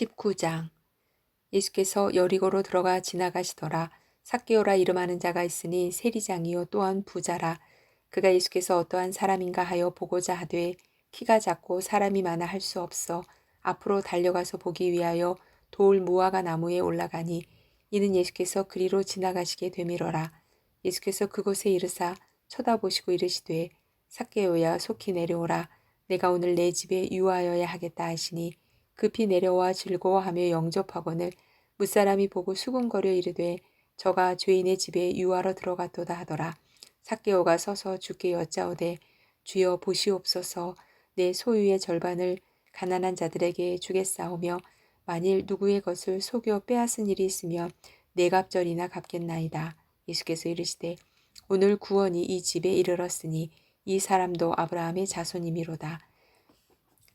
19장 예수께서 여리고로 들어가 지나가시더라. 삭개오라 이름하는 자가 있으니 세리장이요 또한 부자라. 그가 예수께서 어떠한 사람인가 하여 보고자 하되 키가 작고 사람이 많아 할 수 없어 앞으로 달려가서 보기 위하여 돌 무화과 나무에 올라가니 이는 예수께서 그리로 지나가시게 되밀어라. 예수께서 그곳에 이르사 쳐다보시고 이르시되 삭개오야 속히 내려오라. 내가 오늘 내 집에 유하여야 하겠다 하시니 급히 내려와 즐거워하며 영접하거늘 무사람이 보고 수군거려 이르되 저가 죄인의 집에 유하러 들어갔도다 하더라. 삭개오가 서서 주께 여짜오되 주여 보시옵소서 내 소유의 절반을 가난한 자들에게 주겠사오며 만일 누구의 것을 속여 빼앗은 일이 있으면 네 갑절이나 갚겠나이다. 예수께서 이르시되 오늘 구원이 이 집에 이르렀으니 이 사람도 아브라함의 자손이미로다.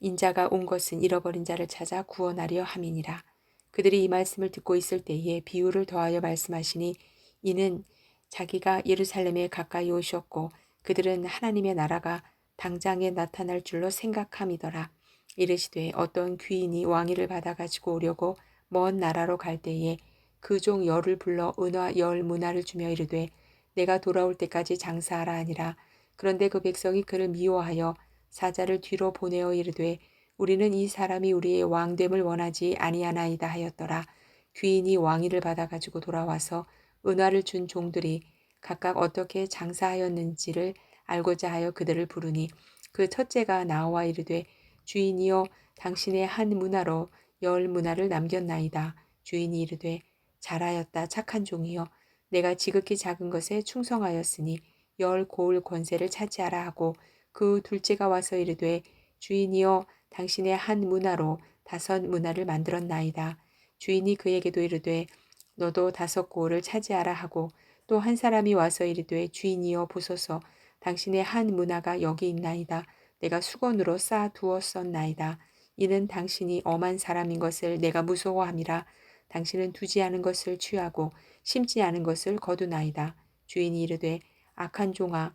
인자가 온 것은 잃어버린 자를 찾아 구원하려 함이니라. 그들이 이 말씀을 듣고 있을 때에 비유를 더하여 말씀하시니 이는 자기가 예루살렘에 가까이 오셨고 그들은 하나님의 나라가 당장에 나타날 줄로 생각함이더라. 이르시되 어떤 귀인이 왕위를 받아 가지고 오려고 먼 나라로 갈 때에 그 종 열을 불러 은화 열 문화를 주며 이르되 내가 돌아올 때까지 장사하라 하니라. 그런데 그 백성이 그를 미워하여 사자를 뒤로 보내어 이르되 우리는 이 사람이 우리의 왕됨을 원하지 아니하나이다 하였더라. 귀인이 왕위를 받아가지고 돌아와서 은화를 준 종들이 각각 어떻게 장사하였는지를 알고자 하여 그들을 부르니 그 첫째가 나와 이르되 주인이여 당신의 한 문화로 열 문화를 남겼나이다. 주인이 이르되 잘하였다 착한 종이여 내가 지극히 작은 것에 충성하였으니 열 고을 권세를 차지하라 하고 그 둘째가 와서 이르되 주인이여 당신의 한 문화로 다섯 문화를 만들었나이다. 주인이 그에게도 이르되 너도 다섯 고을을 차지하라 하고 또 한 사람이 와서 이르되 주인이여 보소서 당신의 한 문화가 여기 있나이다. 내가 수건으로 쌓아 두었었나이다. 이는 당신이 엄한 사람인 것을 내가 무서워함이라. 당신은 두지 않은 것을 취하고 심지 않은 것을 거두나이다. 주인이 이르되 악한 종아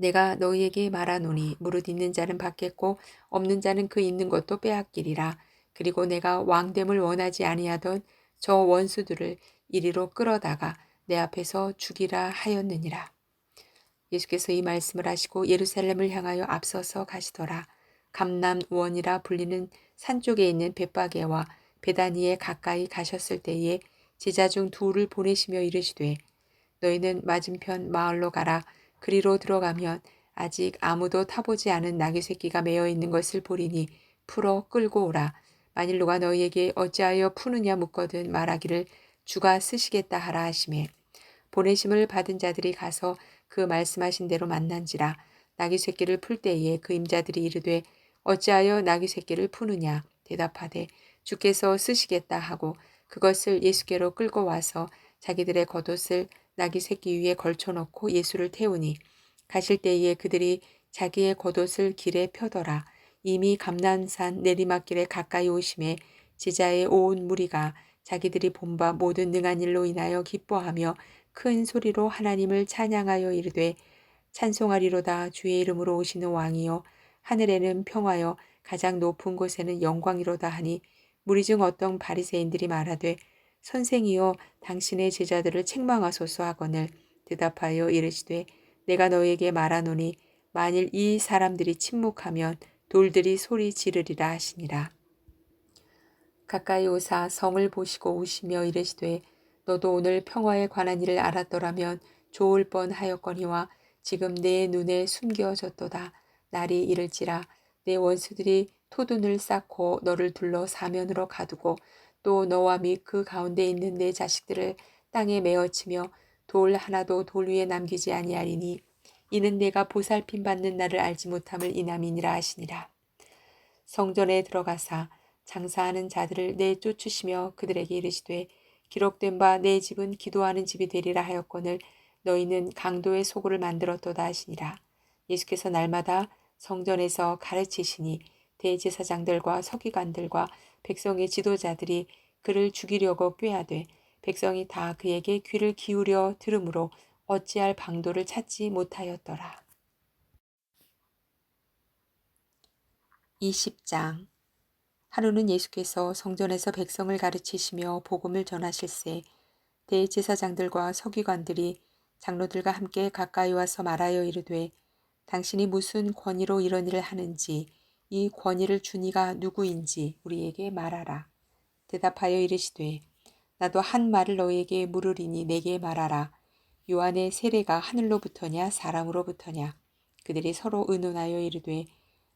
내가 너희에게 말하노니 무릇 있는 자는 받겠고 없는 자는 그 있는 것도 빼앗기리라. 그리고 내가 왕됨을 원하지 아니하던 저 원수들을 이리로 끌어다가 내 앞에서 죽이라 하였느니라. 예수께서 이 말씀을 하시고 예루살렘을 향하여 앞서서 가시더라. 감남원이라 불리는 산 쪽에 있는 벳바게와 베다니에 가까이 가셨을 때에 제자 중 둘을 보내시며 이르시되 너희는 맞은편 마을로 가라. 그리로 들어가면 아직 아무도 타보지 않은 나귀 새끼가 매어 있는 것을 보리니 풀어 끌고 오라. 만일 누가 너희에게 어찌하여 푸느냐 묻거든 말하기를 주가 쓰시겠다 하라 하심에 보내심을 받은 자들이 가서 그 말씀하신 대로 만난지라 나귀 새끼를 풀 때에 그 임자들이 이르되 어찌하여 나귀 새끼를 푸느냐 대답하되 주께서 쓰시겠다 하고 그것을 예수께로 끌고 와서 자기들의 겉옷을 나귀 새끼 위에 걸쳐놓고 예수를 태우니 가실 때에 그들이 자기의 겉옷을 길에 펴더라. 이미 감난산 내리막길에 가까이 오심에 제자의 온 무리가 자기들이 본바 모든 능한 일로 인하여 기뻐하며 큰 소리로 하나님을 찬양하여 이르되 찬송하리로다 주의 이름으로 오시는 왕이요 하늘에는 평화요 가장 높은 곳에는 영광이로다 하니 무리 중 어떤 바리새인들이 말하되 선생이여 당신의 제자들을 책망하소서 하거늘 대답하여 이르시되 내가 너에게 말하노니 만일 이 사람들이 침묵하면 돌들이 소리 지르리라 하시니라. 가까이 오사 성을 보시고 오시며 이르시되 너도 오늘 평화에 관한 일을 알았더라면 좋을 뻔하였거니와 지금 내 눈에 숨겨졌도다. 날이 이를지라 내 원수들이 토둔을 쌓고 너를 둘러 사면으로 가두고 또 너와 및 그 가운데 있는 내 자식들을 땅에 메어치며 돌 하나도 돌 위에 남기지 아니하리니 이는 내가 보살핌 받는 날을 알지 못함을 인함이니라 하시니라. 성전에 들어가사 장사하는 자들을 내쫓으시며 그들에게 이르시되 기록된 바 내 집은 기도하는 집이 되리라 하였거늘 너희는 강도의 소굴을 만들었도다 하시니라. 예수께서 날마다 성전에서 가르치시니 대제사장들과 서기관들과 백성의 지도자들이 그를 죽이려고 꾀하되 백성이 다 그에게 귀를 기울여 들으므로 어찌할 방도를 찾지 못하였더라. 20장 하루는 예수께서 성전에서 백성을 가르치시며 복음을 전하실세 대제사장들과 서기관들이 장로들과 함께 가까이 와서 말하여 이르되 당신이 무슨 권위로 이런 일을 하는지 이 권위를 주니가 누구인지 우리에게 말하라. 대답하여 이르시되 나도 한 말을 너희에게 물으리니 내게 말하라. 요한의 세례가 하늘로부터냐 사람으로부터냐 그들이 서로 의논하여 이르되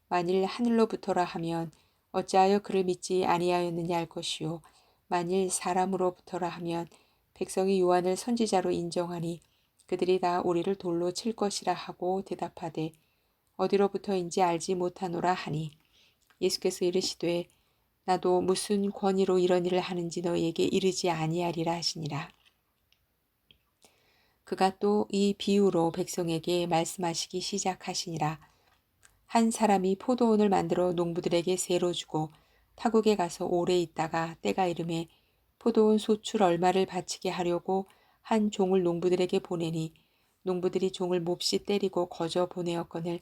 만일 하늘로부터라 하면 어찌하여 그를 믿지 아니하였느냐 할 것이요 만일 사람으로부터라 하면 백성이 요한을 선지자로 인정하니 그들이 다 우리를 돌로 칠 것이라 하고 대답하되 어디로부터인지 알지 못하노라 하니 예수께서 이르시되 나도 무슨 권위로 이런 일을 하는지 너희에게 이르지 아니하리라 하시니라. 그가 또 이 비유로 백성에게 말씀하시기 시작하시니라. 한 사람이 포도원을 만들어 농부들에게 세로 주고 타국에 가서 오래 있다가 때가 이름에 포도원 소출 얼마를 바치게 하려고 한 종을 농부들에게 보내니 농부들이 종을 몹시 때리고 거저 보내었거늘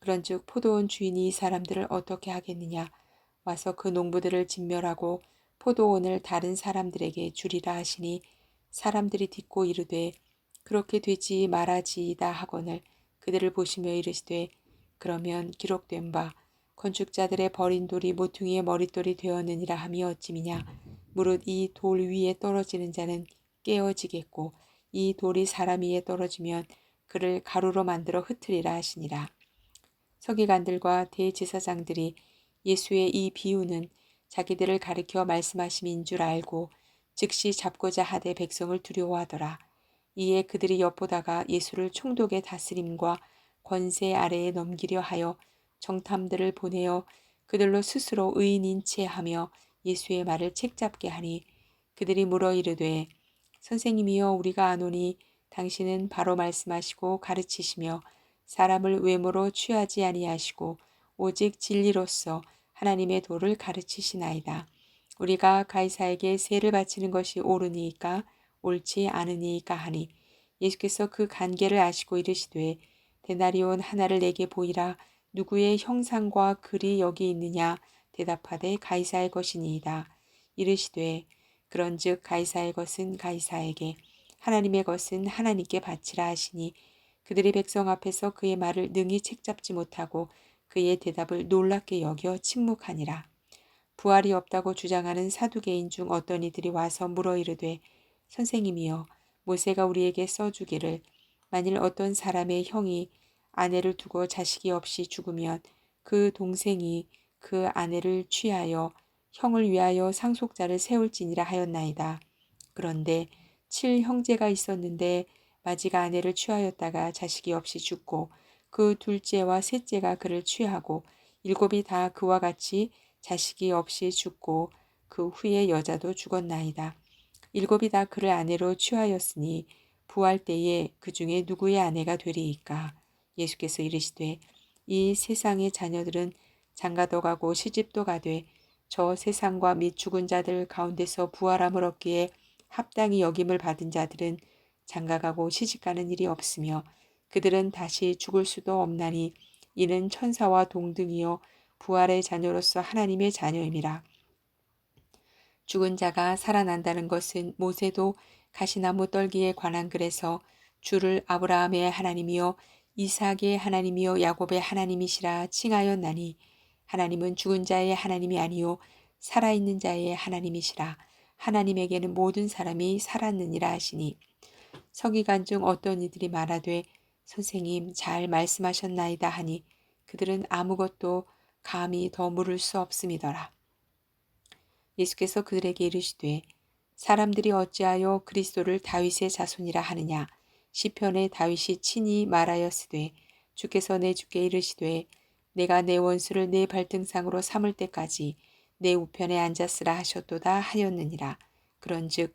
그런즉 포도원 주인이 이 사람들을 어떻게 하겠느냐 와서 그 농부들을 진멸하고 포도원을 다른 사람들에게 주리라 하시니 사람들이 듣고 이르되 그렇게 되지 말아지이다 하거늘 그들을 보시며 이르시되 그러면 기록된 바 건축자들의 버린 돌이 모퉁이의 머릿돌이 되었느니라 하며 어찌미냐 무릇 이 돌 위에 떨어지는 자는 깨어지겠고 이 돌이 사람 위에 떨어지면 그를 가루로 만들어 흩으리라 하시니라. 서기관들과 대제사장들이 예수의 이 비유는 자기들을 가리켜 말씀하심인 줄 알고 즉시 잡고자 하되 백성을 두려워하더라. 이에 그들이 엿보다가 예수를 총독의 다스림과 권세 아래에 넘기려 하여 정탐들을 보내어 그들로 스스로 의인인 채 하며 예수의 말을 책잡게 하니 그들이 물어 이르되 선생님이여 우리가 아노니 당신은 바로 말씀하시고 가르치시며 사람을 외모로 취하지 아니하시고 오직 진리로서 하나님의 도를 가르치시나이다. 우리가 가이사에게 세를 바치는 것이 옳으니까 옳지 않으니까 하니 예수께서 그 관계를 아시고 이르시되 데나리온 하나를 내게 보이라 누구의 형상과 글이 여기 있느냐 대답하되 가이사의 것이니이다. 이르시되 그런즉 가이사의 것은 가이사에게 하나님의 것은 하나님께 바치라 하시니 그들이 백성 앞에서 그의 말을 능히 책잡지 못하고 그의 대답을 놀랍게 여겨 침묵하니라. 부활이 없다고 주장하는 사두개인 중 어떤 이들이 와서 물어 이르되 선생님이여 모세가 우리에게 써주기를 만일 어떤 사람의 형이 아내를 두고 자식이 없이 죽으면 그 동생이 그 아내를 취하여 형을 위하여 상속자를 세울지니라 하였나이다. 그런데 칠 형제가 있었는데 마지가 아내를 취하였다가 자식이 없이 죽고 그 둘째와 셋째가 그를 취하고 일곱이 다 그와 같이 자식이 없이 죽고 그 후에 여자도 죽었나이다. 일곱이 다 그를 아내로 취하였으니 부활 때에 그 중에 누구의 아내가 되리이까. 예수께서 이르시되 이 세상의 자녀들은 장가도 가고 시집도 가되 저 세상과 및 죽은 자들 가운데서 부활함을 얻기에 합당히 여김을 받은 자들은 장가가고 시집가는 일이 없으며 그들은 다시 죽을 수도 없나니 이는 천사와 동등이요 부활의 자녀로서 하나님의 자녀임이라. 죽은 자가 살아난다는 것은 모세도 가시나무 떨기에 관한 글에서 주를 아브라함의 하나님이요 이삭의 하나님이요 야곱의 하나님이시라 칭하였나니 하나님은 죽은 자의 하나님이 아니요 살아있는 자의 하나님이시라. 하나님에게는 모든 사람이 살았느니라 하시니 서기관 중 어떤 이들이 말하되 선생님 잘 말씀하셨나이다 하니 그들은 아무것도 감히 더 물을 수 없음이더라. 예수께서 그들에게 이르시되 사람들이 어찌하여 그리스도를 다윗의 자손이라 하느냐 시편에 다윗이 친히 말하였으되 주께서 내 주께 이르시되 내가 내 원수를 내 발등상으로 삼을 때까지 내 우편에 앉았으라 하셨도다 하였느니라 그런즉